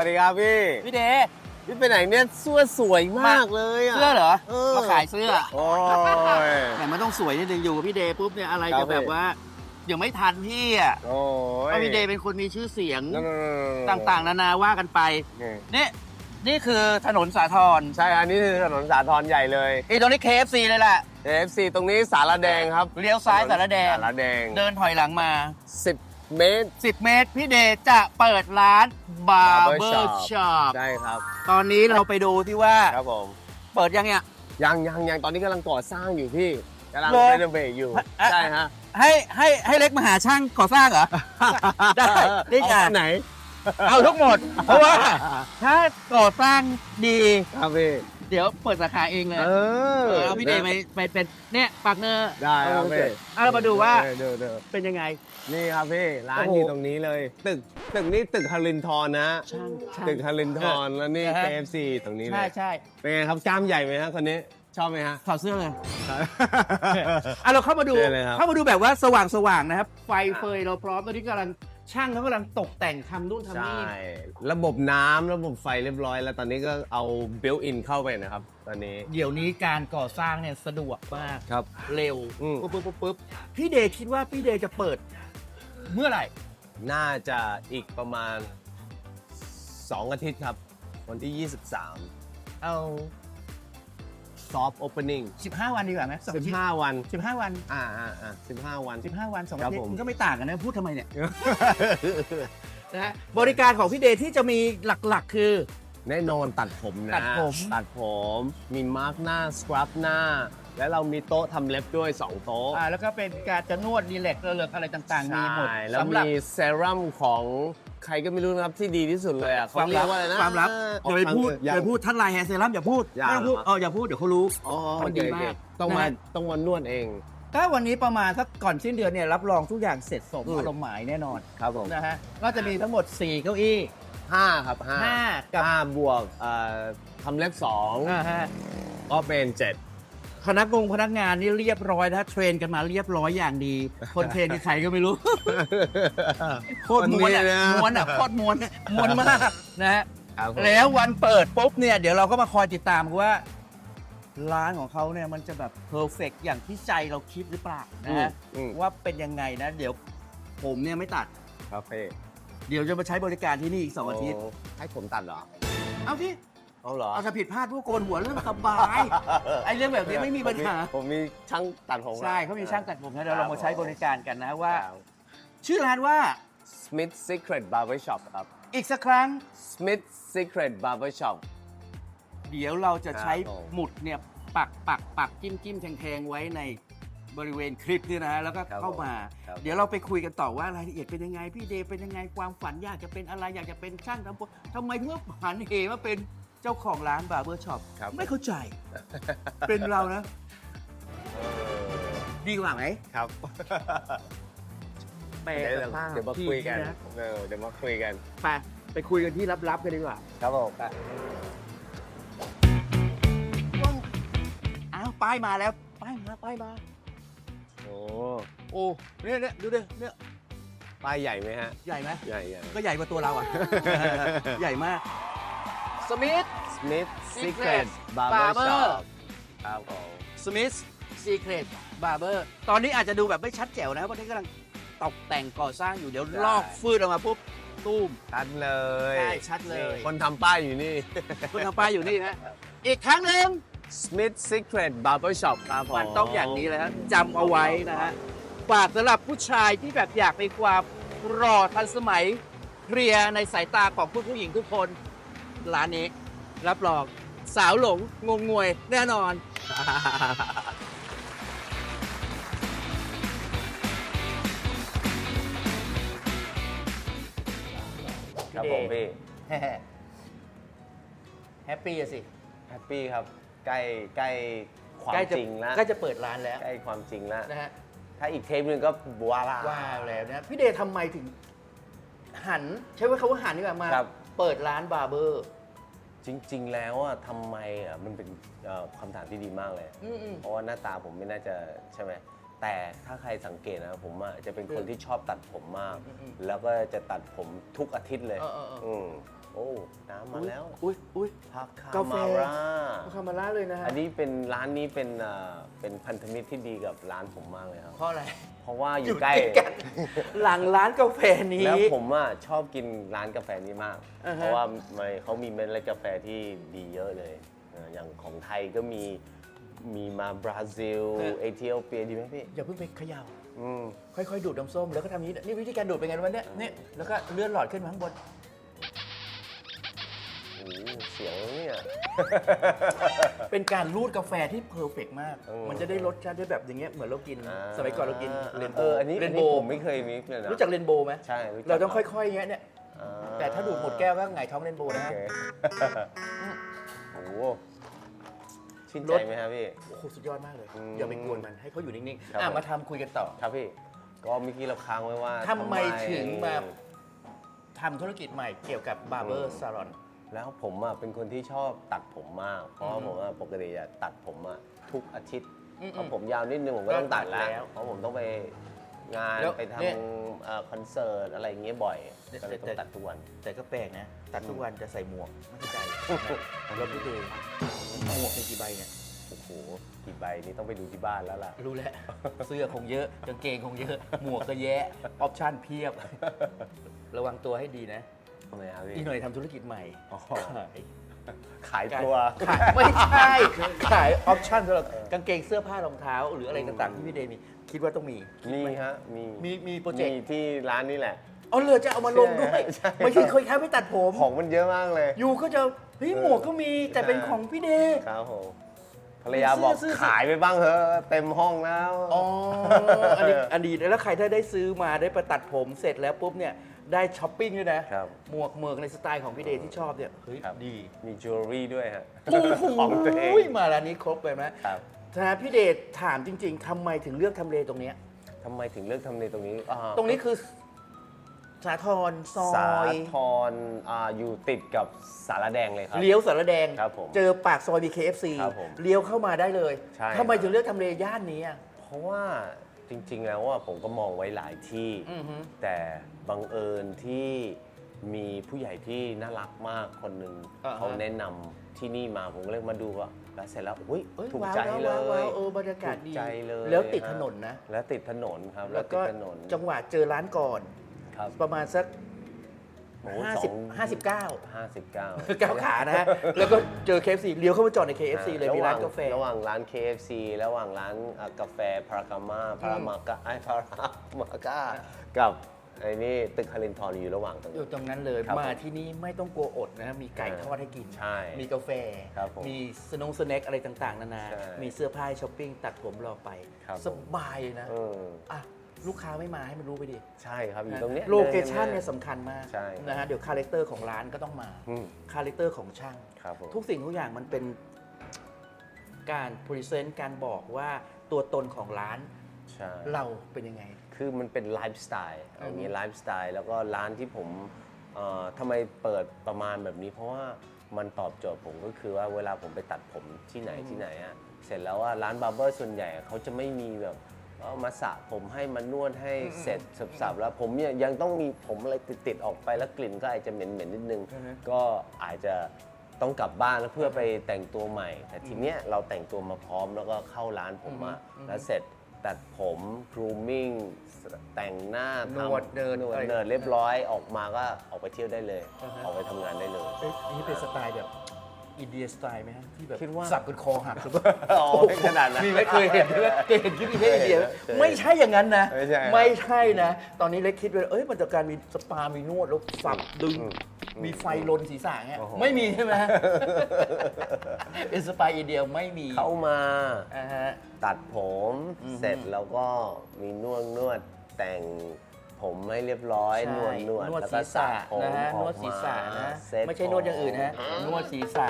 สวัสดีครับพี่ พี่เดย์พี่ไปไหนเนี่ยเสื้อสวยมากเลยอะ เสื้อเหรอ เออ มาขายเสื้อโอ้ย แต่มันต้องสวยนิดนึงอยู่กับพี่เดย์ปุ๊บเนี่ยอะไรครัจะบแบบพี่ว่ายังไม่ทันพี่อะโอ้ยเพราะพี่เดย์เป็นคนมีชื่อเสียงนั่นๆๆๆต่างๆ นานาว่ากันไปนี่นี่นี่คือถนนสาทรใช่อันนี้คือถนนสาทรใหญ่เลยไอ้ตรงนี้ KFC เลยแหละ AFC ตรงนี้สารแดงครับเลี้ยวซ้ายสารแดง สารแดง เดินถอยหลังมา 10 เมตร 10 เมตร พี่เดย์จะเปิดร้านบาร์เบอ Barber ร์ Shop ช็อปใช่ครับ ตอนนี้เราไปดูที่ว่าครับผม เปิดยังเนี่ย ยังยังยังตอนนี้กำลังก่อสร้างอยู่พี่กำลังเหรอ เรโนเวทอยู่อะใช่ฮะให้ให้ให้เล็กมาหาช่างก่อสร้างเหรอ ได้นี่ไง เอาอันไหนเอาทั้งหมด เพราะว่า ถ้าก่อสร้างดี ครับพี่เดี๋ยวเปิดสาขาเองเลยเออเออเอาพี่เดย์ไปไปเป็นเนี่ยปากเนอร์ได้ครับพี่เอาเรามาดูว่าเดี๋ยวเดี๋ยวเป็นยังไง นี่ครับพี่ ร้านโอ้โหอยู่ตรงนี้เลย ตึกตึกนี้ตึกฮารินทรนะช่างช่างตึกฮารินทรแล้วนี่เออฮะ KFC ตรงนี้เลใช่ยใช่เป็นไงครับกล้ามใหญ่ไหมฮะคนนี้ชอบไหมฮะ ถอดเสื้อเลย อะเราเข้ามาดูเชิญเลยครับ เข้ามาดูแบบว่าสว่างสว่างๆนะครับ ไฟเฟยเราพร้อมตอนนี้กำลังช่างเขากำลังตกแต่งทำนู่นทำใช่ นี่ระบบน้ำระบบไฟเรียบร้อย แล้วตอนนี้ก็เอาเบลอินเข้าไปนะครับ ตอนนี้เดี๋ยวนี้การก่อสร้างเนี่ยสะดวกมาก ครับ เร็วอืม ปุ๊บปุ๊บปุ๊บปุ๊บพี่เดย์คิดว่าพี่เดย์จะเปิด เมื่อไหร่น่าจะอีกประมาณ 2 อาทิตย์ครับ วันที่ 23 เอา soft opening 15 วันดีกว่าไหมสองอาทิตย์15 วัน15วันอ่าอ่าอ่า15วัน15วันสองครัอาบทิตย์ผมมันก็ไม่ต่างกันนะพูดทำไมเนี่ย นะฮะบริการของพี่เดย์ที่จะมีหลักๆ คือ แน่นอนตัดผมนะ ตัดผม ตัดผมมีมาร์กหน้าสครับหน้า แล้วเรามีโต๊ะทำเล็บด้วย 2 โต๊ะอ่าแล้วก็เป็นการจะนวดรีแลกซ์เลือกอะไรต่างๆ มีหมดใช่แล้วสำหรับ มีเซรั่มของใครก็ไม่รู้นะครับที่ดีที่สุดเลยอะความเรีลัยบกว่าอะไรนะความลับอย่าไปพูดอย่าอย่าไปพูดท่านไลน์แฮร์เซรั่มอย่าพูดอย่า ไม่ต้องพูดเหรอเอออย่าพูดเดี๋ยวเขารู้ อ๋อมันดีโอเคมากโอเคต้องมานะฮะต้องมานวดเอง ถ้าวันนี้ประมาณสักก่อนสิ้นเดือนเนี่ยรับรองทุกอย่างเสร็จสมอืม อารมณ์หมายแน่นอนครับผม นะฮะก็จะมีทั้งหมด 4 เก้าอี้ ห้าครับห้า5กับ ห้าบวกเอ่อทำเล็บสองอ่าฮะก็เป็นเจ็ดพนักงงพนักงานนี่เรียบร้อยนะเทรนกันมาเรียบร้อยอย่างดี คนเทรนคือใครก็ไม่รู้ โคตรม้วนอะคนนี้นะม้วนอะโคตรม้วนอะม้วนมากนะฮะครับผมแล้ววันเปิดปุ๊บเนี่ยเดี๋ยวเราก็มาคอยติดตามว่า ร้านของเขาเนี่ยมันจะแบบเพอร์เฟกอย่างที่ใจเราคิดหรือเปล่านะฮะอืมว่าเป็นยังไงนะ เดี๋ยวผมเนี่ยไม่ตัดครับพี่ เดี๋ยวจะมาใช้บริการที่นี่อีกสองอาทิตย์ โให้ผมตัดเหรอ เอาที่เอาเหรอเอาถ้าผิดพลาดพวกโกนหัวเรื่องสบาย ไอ้เรื่องแบบนี้ไม่มีปัญหา ผมมีช่างตัดผมใช่เขามีช่างตัดผมนะเดี๋ยวเรามาใช้บริการกันนะว่าครับชื่อร้านว่า Smith Secret Barber Shop ครับ อีกสักครั้ง Smith Secret Barber Shop เดี๋ยวเราจะใช้ครับผมหมุดเนี่ยปักปักปักจิ้มจิ้มแทงแทงไว้ใน บริเวณคลิปเนี่ยนะฮะแล้วก็ครับเข้ามาครับ เดี๋ยวเราไปคุยกันต่อว่ารายละเอียดเป็นยังไง พี่เดย์เป็นยังไงความฝันอยากจะเป็นอะไรอยากจะเป็นช่างทำผมทำไมถึงว่าหันเหมาเป็นเจ้าของร้านบาร์เบอร์ช็อปครับไม่เข้าใจ เป็นเรานะ ดีกว่าไหมครับแปลเดี๋ยวสภาพเดี๋ยวมาคุยกันที่ะเออเดี๋ยวมาคุยกัน ไปไปคุยกันที่ลับๆกันดีกว่า ครับผมอ้าวป้ายมาแล้วป้ายมาป้ายมา โอ้โอ้เนี่ยเนี่ยดูดิเนี่ยป้ายใหญ่ไหมฮะ ใหญ่ไหมใหญ่ใหญ่ก็ใหญ่กว่าตัวเราอะ ใหญ่มาก สมิธ Smith Secret Secret Barber Barber Shop ครับผมสมิธ ซีเครตบาร์เบอร์ ตอนนี้อาจจะดูแบบไม่ชัดแจ๋วนะวันนี้กำลังตกแต่งก่อสร้างอยู่เดี๋ยวลอกฟืดออกมาปุ๊บตุ้ม ชัดเลยใช่ชัดเลย คนทำป้ายอยู่นี่ คุณทำป้ายอยู่นี่นะ อีกครั้งหนึ่ง Smith Secret Barber Shop ครับผมมันต้องอย่างนี้เลยฮะจำเอาไว้นะฮะฝากสำหรับผู้ชายที่แบบอยากมีความรอทันสมัยเคลียร์ในสายตาของผู้ผู้หญิงทุกคน ร้านนี้ รับรองสาวหลงงงงวยแน่นอน ครับผมพี่แฮปปี้อะสิ แฮปปี้ครับ ใกล้ใกล้ความใกล้จะจริงแล้วใกล้จะเปิดร้านแล้วใกล้ความจริงแล้วนะฮะถ้าอีกเทปหนึงก็บัวละว้าวแล้วนะพี่เดย์ทำไมถึง หัน ใช้ว่าคำว่าหันดีกว่ามา ครับ เปิดร้านบาร์เบอร์ จริง ๆ แล้วอะทำไมอะมันเป็นเอ่อคำถามที่ดีมากเลย อืมอืมเพราะว่าหน้าตาผมไม่น่าจะใช่ไหมแต่ถ้าใครสังเกตนะผมอะจะเป็นคนอืมที่ชอบตัดผมมาก อืมอืมแล้วก็จะตัดผมทุกอาทิตย์เลยเออเออเอออืม โอ้น้ำมาแล้วอุ้ยอุ้ยพักคากาแฟ มาร่าคามาร่าเลยนะฮะอันนี้เป็นร้านนี้เป็นเอ่อเป็นพันธมิตรที่ดีกับร้านผมมากเลยครับ เพราะอะไรเพราะว่าอยู่ใกล้ ติดกัน หลังร้านกาแฟนี้ แล้วผมอะชอบกินร้านกาแฟนี้มาก อ่าฮะ เพราะว่ามันเขามีเม็ดเล็ดกาแฟที่ดีเยอะเลยเอออย่างของไทยก็มีมีมาบราซิลเออเอธิโอเปียดีไหมพี่อย่าเพิ่งไปเขย่า อืมค่อยๆ ดูดน้ำส้ม แล้วก็ทำนี้ นี่วิธีการดูดเป็นไงรู้ไหมเนี่ยนี่แล้วก็เลื่อนหลอดขึ้นมาข้างบนโอ้โหเสียงเนี่ย เป็นการรูดกาแฟที่เพอร์เฟกต์มาก เออมันจะได้รสชาติได้แบบอย่างเงี้ยเหมือนเรากินาสมัยก่อนเรากินเรนโบเอออันนี้เรอันนโบนี้ผมไม่เคยนิกเลยนะรู้จักเรนโบไหมใช่รู้จัก เราต้องคค่รับอยๆอย่างเงี้ยเนี่ย อ่าแต่ถ้าดูดหมดแก้วก็ไงายท้องเรนโบโอนะฮะเคโอ้โหชื่นรใจสไหมครับพี่ โอ้โหสุดยอดมากเลย อืมอย่าไปกวนมันให้เขาอยู่นิ่งครับ ๆอะผมมาทำคุยกันต่อ ครับพี่ ก็เมื่อกี้เราค้างไว้ว่าทำไมถึงมา ทำธุรกิจใหม่เกี่ยวกับบาร์เบอร์ซาลอน แล้วผมอะเป็นคนที่ชอบตัดผมมาก เพราะว่าอืมผมอะปกติจะตัดผมอะทุกอาทิตย์อืมเพราะผมยาวนิดนึงผมก็ก็ต้องตัดตัดแล้แล้วว เพราะผมต้องไปงานแล้วไปทเนี่ยำเอ่อคอนเสิร์ตอะไรอย่างเงี้ยบ่อยแต่ก็เลยต้อแต่งตัดทุกวัน แต่ก็แปลกนะ ตัดทุกวันจะใส่หมวก ไม่เข้าใจแล้วพี่เดย์หมวกมีกี่ใบเนี่ย โอ้โหกี่ใบนี่ต้องไปดูที่บ้านแล้วล่ะ รู้แล้ว เสื้อคงเยอะกางเกงคงเยอะ หมวกก็แยะ ออปชั่นเพียบ ระวังตัวให้ดีนะ ทำไมครับพี่อีกหน่อยทำธุรกิจใหม่อ๋อขายขายตัว ขายไม่ใช่ ขายออปชั่นสำหรับกางเกงเสื้อผ้ารองเท้า หรืออะไรต่างๆที่พี่เดย์มี คิดว่าต้องมีมีฮะมีมีมีโปรเจกมีต์ที่ร้านนี่แหละอ๋อเลยจะเอามาลงด้วยใช่ไม่ใช่เคยค้าไปตัดผมของมันเยอะมากเลย อยู่ก็จะเฮ้ยหมวกก็มีแต่เป็นใช่ของพี่เดย์ครับผมภรรยาบอกซื้อซื้อขายไปบ้างเถอะเต็มห้องแล้วอ๋ออันนี้อันดีแล้วใครถ้าได้ซื้อมาได้ไปตัดผมเสร็จแล้วปุ๊บเนี่ย ได้ช้อปปิ้งด้วยนะ ครับ หมวกเมือกในสไตล์ของพี่เดย์ที่ชอบเนี่ย เฮ้ย ครับดีมีจิวเวลรี่ด้วยฮะโอ้โหของตัวเองมาร้านนี้ครบไปไหมครับ นะพี่เดชถามจริง ๆทำไมถึงเลือกทำเลตรงเนี้ย ทำไมถึงเลือกทำเลตรงนี้อ่าตรงนี้คือสาทรซอสายทรอ่าอยู่ติดกับสารแดงเลยครับ เลี้ยวสารแดง ครับผมเจอปากซอย BKFC ครับผมเลี้ยวเข้ามาได้เลยใช่ ทำไมถึงเลือกทำเลย่านนี้อะเพราะว่า จริง ๆ แล้วว่าผมก็มองไว้หลายที่ อือฮึ แต่บังเอิญที่มีผู้ใหญ่ที่น่ารักมากคนหนึ่งอ่าฮะ เขาแนะนำที่นี่มาผมก็เลยมาดูว่าแล้วเสร็จแล้วอุ้ยเอ้ยถูกว้าวใจเลว้าวว้ายวเออบรรยากาศดีถูใจเลยแล้วติดถนนนะ แล้วติดถนนครับแล้วก็ติดถนนจังหวะเจอร้านก่อน ครับ ประมาณสัก โอ้50สอง59ห้าสิบเก้าก้าวขานะฮะ แล้วก็เจอ KFC เลี้ยวเข้ามาจอดใน KFC เลยมีร้านกาแฟ ระหว่างร้าน KFC ระหว่างร้านอะกาแฟพารากามาพารามากาไอพารามากากับไอ้นี่ตึกคารินทรอยู่ระหว่างตรงอนี้ยู่ตรงนั้นเลยครับมาผมที่นี่ไม่ต้องกลัวอดนะ มีไก่อ่าทอดให้กินใช่มีกาแฟครับผมมีสนงสแน็คอะไรต่าง ๆ นานาใช่มีเสื้อผ้าให้ช้อปปิ้งตัดผมรอไปครับผมสบายเลยนะเอออะ ลูกค้าไม่มาให้มันรู้ไปดิใช่ครับอยู่ตรงเนี้ยโลเคชั่นดิเนี่ยสำคัญมากใช่นะฮะเดี๋ยวคาแรคเตอร์ของร้านก็ต้องมาอืมคาแรคเตอร์ของช่าง ครับผม ทุกสิ่งทุกอย่างมันเป็นการพรีเซนต์การบอกว่าตัวตนของร้านใช่ เราเป็นยังไง คือมันเป็นไลฟ์สไตล์เอางี้อืมไลฟ์สไตล์แล้วก็ร้านที่ผมเอ่อทำไมเปิดประมาณแบบนี้ เพราะว่ามันตอบโจทย์ผมก็คือว่าเวลาผมไปตัดผมที่ไหนที่ไหนอะเสร็จแล้วว่าร้านบาร์เบอร์ส่วนใหญ่เขาจะไม่มีแบบ เอามาสระผมให้มานวดให้เสร็จสับๆแล้วผมเนี่ยยังต้องมีผมอะไรติดๆออกไปแล้วกลิ่นก็อาจจะเหม็นๆนิดนึง อือฮึ ก็อาจจะต้องกลับบ้านแล้วเพื่อไปแต่งตัวใหม่ แต่ทีเนี้ยเราแต่งตัวมาพร้อมแล้วก็เข้าร้านผมอะอือฮึแล้วเสร็จตัดผม grooming แต่งหน้าทำนวดเดินนวดอะไรเดินเรียบร้อยออกมาก็ออกไปเที่ยวได้เลยอือฮะออกไปทำงานได้เลย เอ๊ะอันนี้เป็นสไตล์แบบ อินเดียสไตล์ไหมฮะที่แบบคิดว่า สับกันคอหักหรือเปล่าอ๋อไม่ขนาดนั้นมีไหมเคยเห็นไหมเคยเห็นคลิปอินเดียอินเดียไหมเคยไม่ใช่อย่างนั้นนะไม่ใช่ครับไม่ใช่นะ ตอนนี้เล็กคิดว่าเอ้ยมันจะการมีสปา มีนวดแล้วสับดึงอืมมีไฟลนศีรษะเงี้ยโอ้โห ไม่มีใช่ไหม เป็นสปาอินเดียไม่มีเข้ามา อ่าฮะ ตัดผมอือฮึเสร็จแล้วก็มีนวดนวดแต่ง ผมให้เรียบร้อยใช่นวดนวดนวดแล้วศีก็รสระษะผมนะฮะออนวกดศีรษะนะเซ็ตไม่ใช่นวดอย่างอื่นนะผมนวดศีรษะ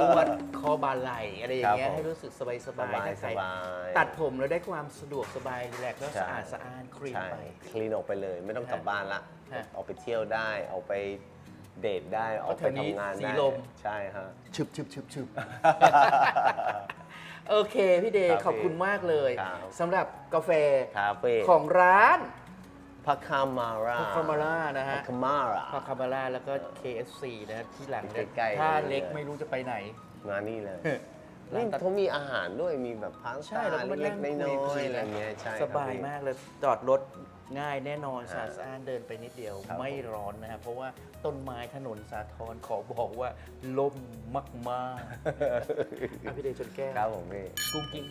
นวดคอบาไหล่อะไรอย่างเงี้ยครับผมให้รู้สึกสบายสสบายบายถ้าสใครบายตัดผมแล้วได้ความสะดวกสบายรีแลกซ์แล้วใช่สะอาดสะอาดคลีนใช่ไปคลีนออกไปเลยไม่ต้องกลับบ้านละฮะออกไปเที่ยวได้ออกไปเดทได้ออกแถไปวนี้ทำงานสีได้ลมใช่ฮะชึบชึบชึบชึบโอเค พี่เดครัย์บขอบคุณมากเลยครับสำหรับกาแฟคาเฟ่ของร้าน พักคามาราพาคามาร่านะพัฮะกคามาราพาคามาร่าแล้วก็ KFC นะฮะที่หลังเนี่ยใกล้ๆถ้าเลยเล็กไม่รู้จะไปไหน มานี่เลยร้านี่นตัดเขามีอาหารด้วยมีแบบพาสใช่ต้าเราก็มาเล็นั่กงๆน้คุอยยๆอะไรๆเงี้ยใช่สครับบายพี่มากเลยจอดรถง่ายแน่นอนสะอาดอ่าสะอ้านเดินไปนิดเดียวครับไม่ร้อนนะครับเพราะว่าต้นไม้ถนนสาทรขอบอกว่าล่มมากๆอะพี่เดย์ชนแก้วครับผมพี่กุ้งกิ้ง